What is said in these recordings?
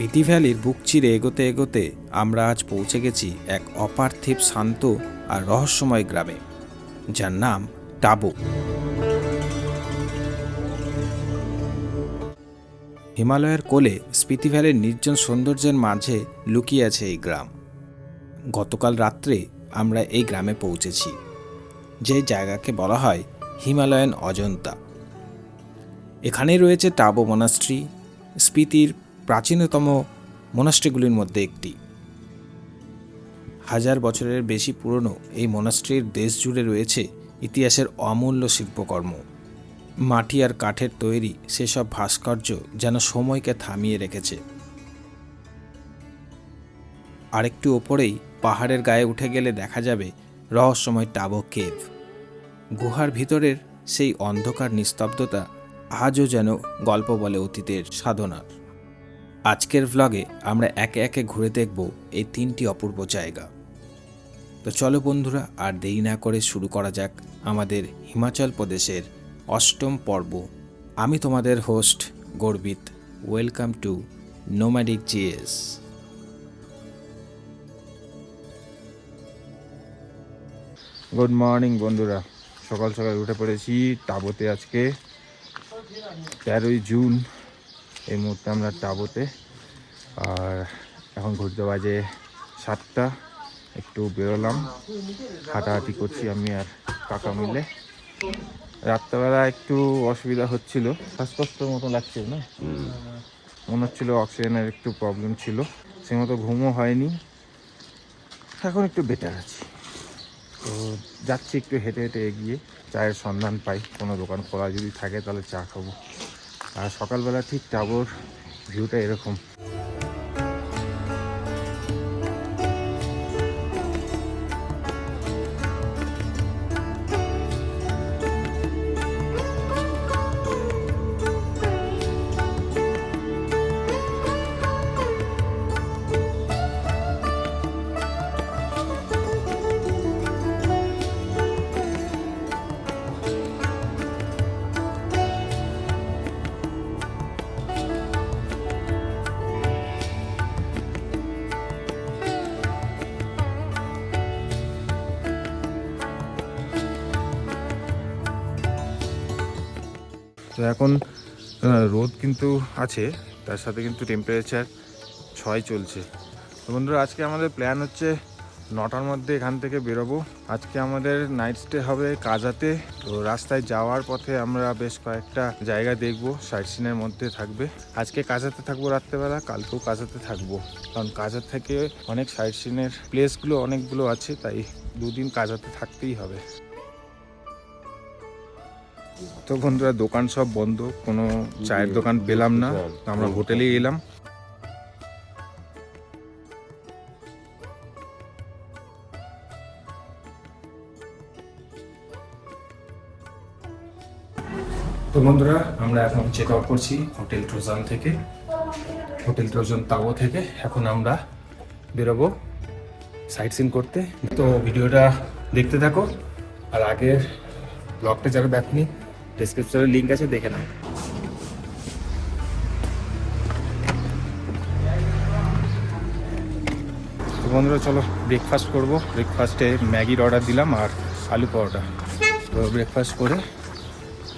স্পিতি ভ্যালির বুক চিরে এগোতে এগোতে আমরা আজ পৌঁছে গেছি এক অপার্থিব শান্ত আর রহস্যময় গ্রামে, যার নাম টাবু। হিমালয়ের কোলে স্পিতি ভ্যালির নির্জন সৌন্দর্যের মাঝে লুকিয়ে আছে এই গ্রাম। গতকাল রাত্রে আমরা এই গ্রামে পৌঁছেছি, যে জায়গাকে বলা হয় হিমালয়ান অজন্তা। এখানেই রয়েছে টাবো মনাস্ট্রি, স্পিতির প্রাচীনতম মোনাস্ট্রিগুলির মধ্যে একটি। হাজার বছরের বেশি পুরনো এই মোনাস্ট্রির দেশ জুড়ে রয়েছে ইতিহাসের অমূল্য শিল্পকর্ম। মাটি আর কাঠের তৈরি সেসব ভাস্কর্য যেন সময়কে থামিয়ে রেখেছে। আরেকটু ওপরেই পাহাড়ের গায়ে উঠে গেলে দেখা যাবে রহস্যময় টাবো কেভ। গুহার ভিতরের সেই অন্ধকার নিস্তব্ধতা আজও যেন গল্প বলে অতীতের সাধনার। আজকের ভ্লগে আমরা একে একে ঘুরে দেখব এই তিনটি অপূর্ব জায়গা। তো চলো বন্ধুরা, আর দেরি না করে শুরু করা যাক আমাদের হিমাচল প্রদেশের অষ্টম পর্ব। আমি তোমাদের হোস্ট গর্বিত। Welcome to nomadic GS good morning বন্ধুরা। সকাল সকাল উঠে পড়েছি টাবোতে আজকে তেরোই জুন। এই মুহূর্তে আমরা টাবোতে। আর এখন ঘুরতে বাজে সাতটা। একটু বেরোলাম। হাঁটাহাঁটি করছি আমি আর কাকা মিলে। রাত্রেবেলা একটু অসুবিধা হচ্ছিল। শ্বাসকষ্টর মতো লাগছিল না? মনে হচ্ছিল অক্সিজেনের একটু প্রবলেম ছিল। সে মতো ঘুমও হয়নি। এখন একটু বেটার আছি। তো যাচ্ছি একটু হেঁটে হেঁটে এগিয়ে। চায়ের সন্ধান পাই। কোনো দোকান খোলা যদি থাকে তাহলে চা খাব। আর সকালবেলা ঠিক টাবর ভিউটা এরকম। তো এখন রোদ কিন্তু আছে, তার সাথে কিন্তু টেম্পারেচার ছয় চলছে। তো বন্ধুরা, আজকে আমাদের প্ল্যান হচ্ছে নটার মধ্যে এখান থেকে বেরোবো। আজকে আমাদের নাইট স্টে হবে কাজাতে। তো রাস্তায় যাওয়ার পথে আমরা বেশ কয়েকটা জায়গা দেখব সাইট সিনের মধ্যে থাকবে। আজকে কাজাতে থাকব রাত্রেবেলা, কালকেও কাজাতে থাকব। কারণ কাজা থেকে অনেক সাইট সিনের প্লেসগুলো অনেকগুলো আছে, তাই দুদিন কাজাতে থাকতেই হবে। তো বন্ধুরা দোকান সব বন্ধ কোনো চায়ের দোকান পেলাম না। আমরা হোটেলে এলাম। তো বন্ধুরা আমরা এখন চেক আউট করছি হোটেল ট্রোজান থেকে। হোটেল ট্রোজান তাও থেকে। এখন আমরা বেরোবো সাইট সিন করতে। তো ভিডিওটা দেখতে থাকো। আর আগের ব্লগটা যারা দেখনি ডিসক্রিপশনে লিঙ্ক আছে, দেখে নাও। বন্ধুরা, চলো ব্রেকফাস্ট করব। ব্রেকফাস্টে ম্যাগির অর্ডার দিলাম আর আলু পরোটা। তো ব্রেকফাস্ট করে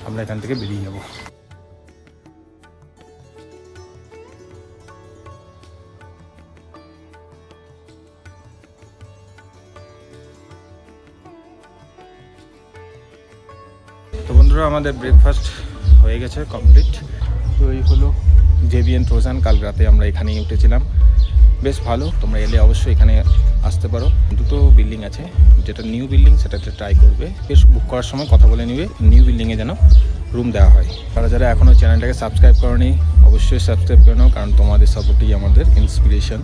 আমরা এখান থেকে বেরিয়ে যাব। বন্ধুরা, আমাদের ব্রেকফাস্ট হয়ে গেছে কমপ্লিট তো এই হলো জেবিএন ট্রোজান কাল রাতে আমরা এখানেই উঠেছিলাম। বেশ ভালো, তোমরা এলে অবশ্যই এখানে আসতে পারো। দুটো বিল্ডিং আছে, যেটা নিউ বিল্ডিং সেটাতে ট্রাই করবে। বেশ বুক করার সময় কথা বলে নিবে নিউ বিল্ডিংয়ে যেন রুম দেওয়া হয়। তারা যারা এখনও চ্যানেলটাকে সাবস্ক্রাইব করনি, অবশ্যই সাবস্ক্রাইব করে নাও, কারণ তোমাদের সাপোর্টই আমাদের ইন্সপিরেশন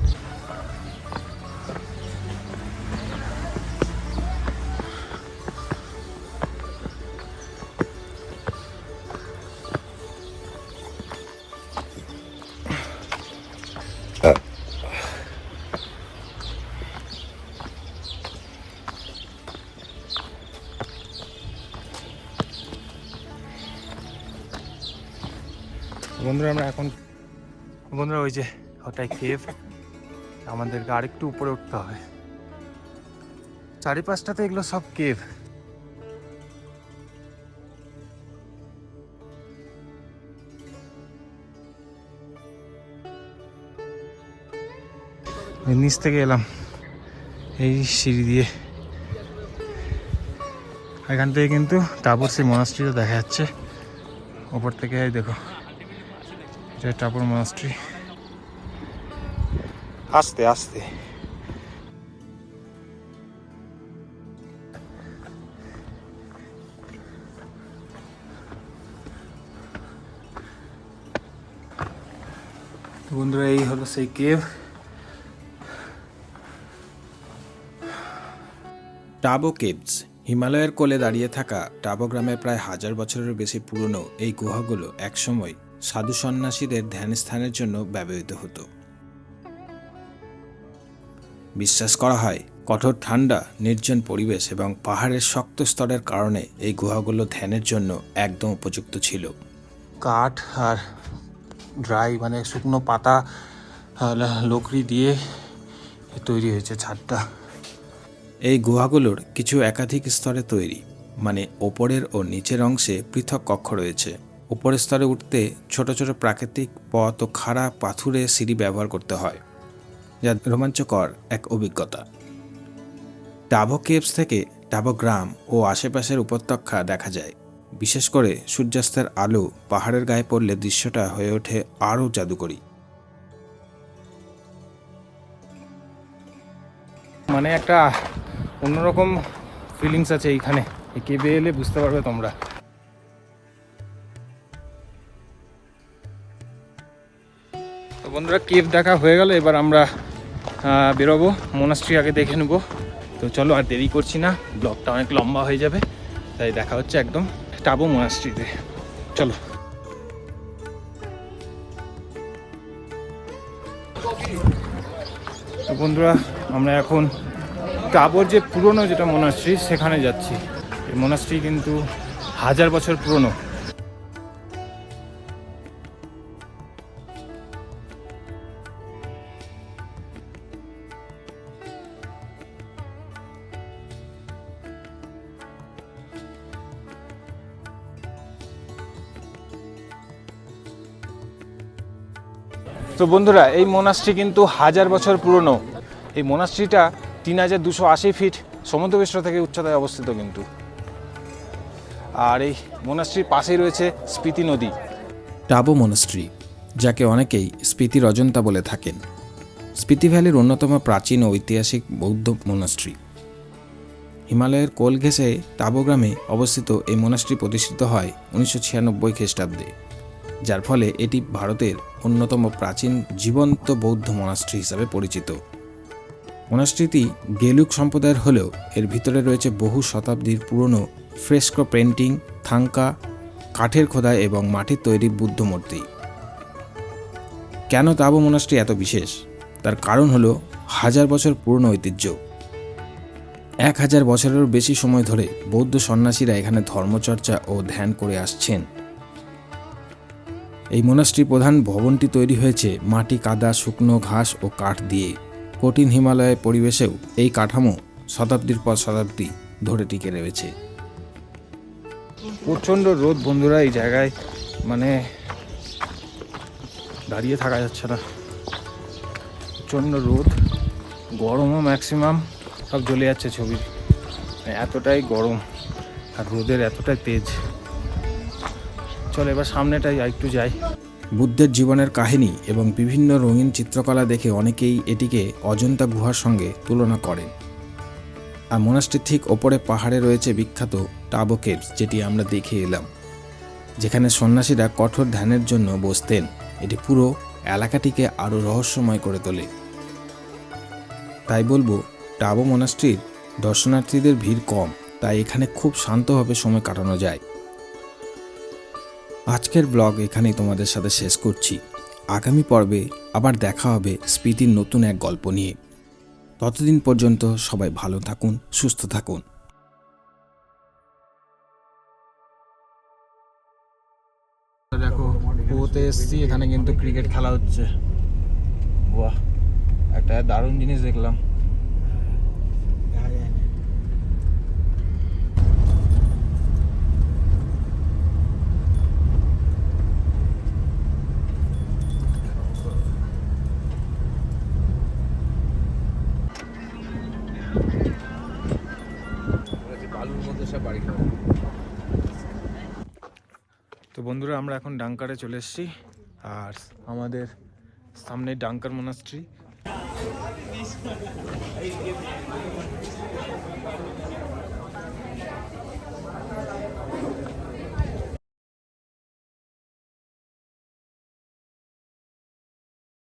বন্ধুরা আমরা এখন বন্ধুরা, ওই যে ওটাই কেভ আমাদেরকে আরেকটু উপরে উঠতে হবে। চারিপাশটাতে এগুলো সব কেভ নিচ থেকে এলাম। এই সিঁড়ি দিয়ে। এখান থেকে কিন্তু টাপুর সেই মনাস্ট্রিটা দেখা যাচ্ছে। ওপর থেকে দেখো। এটা টাপুর মনাস্ট্রি আস্তে আস্তে। বন্ধুরা এই হলো সেই কেভ টাবো কেভস হিমালয়ের কোলে দাঁড়িয়ে থাকা টাবো গ্রামের প্রায় হাজার বছরের বেশি পুরনো এই গুহাগুলো একসময় সাধু সন্ন্যাসীদের ধ্যানস্থানের জন্য ব্যবহৃত হতো। বিশ্বাস করা হয় কঠোর ঠান্ডা নির্জন পরিবেশ এবং পাহাড়ের শক্ত স্তরের কারণে এই গুহাগুলো ধ্যানের জন্য একদম উপযুক্ত ছিল। কাঠ আর ড্রাই মানে শুকনো পাতা লকড়ি দিয়ে তৈরি হয়েছে ছাদটা। এই গুহাগুলোর কিছু একাধিক স্তরে তৈরি মানে ওপরের ও নিচের অংশে পৃথক কক্ষ রয়েছে। উপরের স্তরে উঠতে ছোট ছোট প্রাকৃতিক পথ ও খাড়া পাথুরে সিঁড়ি ব্যবহার করতে হয়, যা রোমাঞ্চকর এক অভিজ্ঞতা। টাবো কেভস থেকে টাবো গ্রাম ও আশেপাশের উপত্যকা দেখা যায়। বিশেষ করে সূর্যাস্তের আলো পাহাড়ের গায়ে পড়লে দৃশ্যটা হয়ে ওঠে আরও জাদুকরী। মানে একটা অন্যরকম ফিলিংস আছে এইখানে। এই কেবে এলে বুঝতে পারবে তোমরা। তো বন্ধুরা, কেভ দেখা হয়ে গেল, এবার আমরা বেরোবো। মোনাস্ট্রি আগে দেখে নেব। তো চলো, আর দেরি করছি না, ব্লগটা অনেক লম্বা হয়ে যাবে, তাই দেখা হচ্ছে একদম। টাবো মোনাস্ট্রিতে। চলো। তো বন্ধুরা, আমরা এখন কাবর যে পুরনো যেটা মোনাস্ট্রি, সেখানে যাচ্ছি। এই মোনাস্ট্রি কিন্তু হাজার বছর পুরনো। তো বন্ধুরা, এই মোনাস্ট্রি কিন্তু হাজার বছর পুরনো। এই মোনাস্ট্রিটা তিন হাজার দুশো আশি ফিট সমুদ্রপৃষ্ঠ থেকে উচ্চতায় অবস্থিত কিন্তু। আর এই মোনাস্ট্রির পাশেই রয়েছে স্পিতি নদী। টাবো মনস্ট্রি যাকে অনেকেই স্পিতির অজন্তা বলে থাকেন। স্পিতি ভ্যালির অন্যতম প্রাচীন ও ঐতিহাসিক বৌদ্ধ মনস্ট্রি হিমালয়ের কোল ঘেঁষে টাবো গ্রামে অবস্থিত এই মনাস্ট্রি প্রতিষ্ঠিত হয় উনিশশো ছিয়ানব্বই খ্রিস্টাব্দে। যার ফলে এটি ভারতের অন্যতম প্রাচীন জীবন্ত বৌদ্ধ মনাস্ট্রি হিসাবে পরিচিত। মনাস্ট্রিটি গেলুক সম্প্রদায়ের হলেও এর ভিতরে রয়েছে বহু শতাব্দীর পুরনো ফ্রেস্কো পেন্টিং থাঙ্কা, কাঠের খোদাই এবং মাটির তৈরি বুদ্ধ মূর্তি। কেন তাবো মনাস্ট্রি এত বিশেষ? তার কারণ হলো হাজার বছর পুরনো ঐতিহ্য। এক হাজার বছরেরও বেশি সময় ধরে বৌদ্ধ সন্ন্যাসীরা এখানে ধর্মচর্চা ও ধ্যান করে আসছেন। এই মোনাস্ট্রি প্রধান ভবনটি তৈরি হয়েছে মাটি, কাদা, শুকনো ঘাস ও কাঠ দিয়ে। কঠিন হিমালয়ের পরিবেশেও এই কাঠামো শতাব্দীর পর শতাব্দী ধরে টিকে রয়েছে। প্রচণ্ড রোদ বন্ধুরা এই জায়গায় মানে দাঁড়িয়ে থাকা যাচ্ছে না। প্রচণ্ড রোদ, গরমও ম্যাক্সিমাম সব জ্বলে যাচ্ছে ছবি। এতটাই গরম আর রোদের এতটাই তেজ। চলো, এবার সামনেটাই একটু যাই। বুদ্ধের জীবনের কাহিনী এবং বিভিন্ন রঙিন চিত্রকলা দেখে অনেকেই এটিকে অজন্তা গুহার সঙ্গে তুলনা করেন। আর মোনাস্ট্রির ঠিক ওপরে পাহাড়ে রয়েছে বিখ্যাত টাবো কেভস, যেটি আমরা দেখে এলাম, যেখানে সন্ন্যাসীরা কঠোর ধ্যানের জন্য বসতেন। এটি পুরো এলাকাটিকে আরও রহস্যময় করে তোলে। তাই বলব, টাবো মোনাস্ট্রির দর্শনার্থীদের ভিড় কম, তাই এখানে খুব শান্তভাবে সময় কাটানো যায়। আজকের ব্লগ এখানেই তোমাদের সাথে শেষ করছি। আগামী পর্বে আবার দেখা হবে স্পিতির নতুন এক গল্প নিয়ে। ততদিন পর্যন্ত সবাই ভালো থাকুন, সুস্থ থাকুন। দেখো এসছি, এখানে কিন্তু ক্রিকেট খেলা হচ্ছে। বাহ, একটা দারুণ জিনিস দেখলাম। তো বন্ধুরা আমরা এখন ডাঙ্কারে চলে এসেছি। আর আমাদের সামনে ডাঙ্কার মোনাস্ট্রি।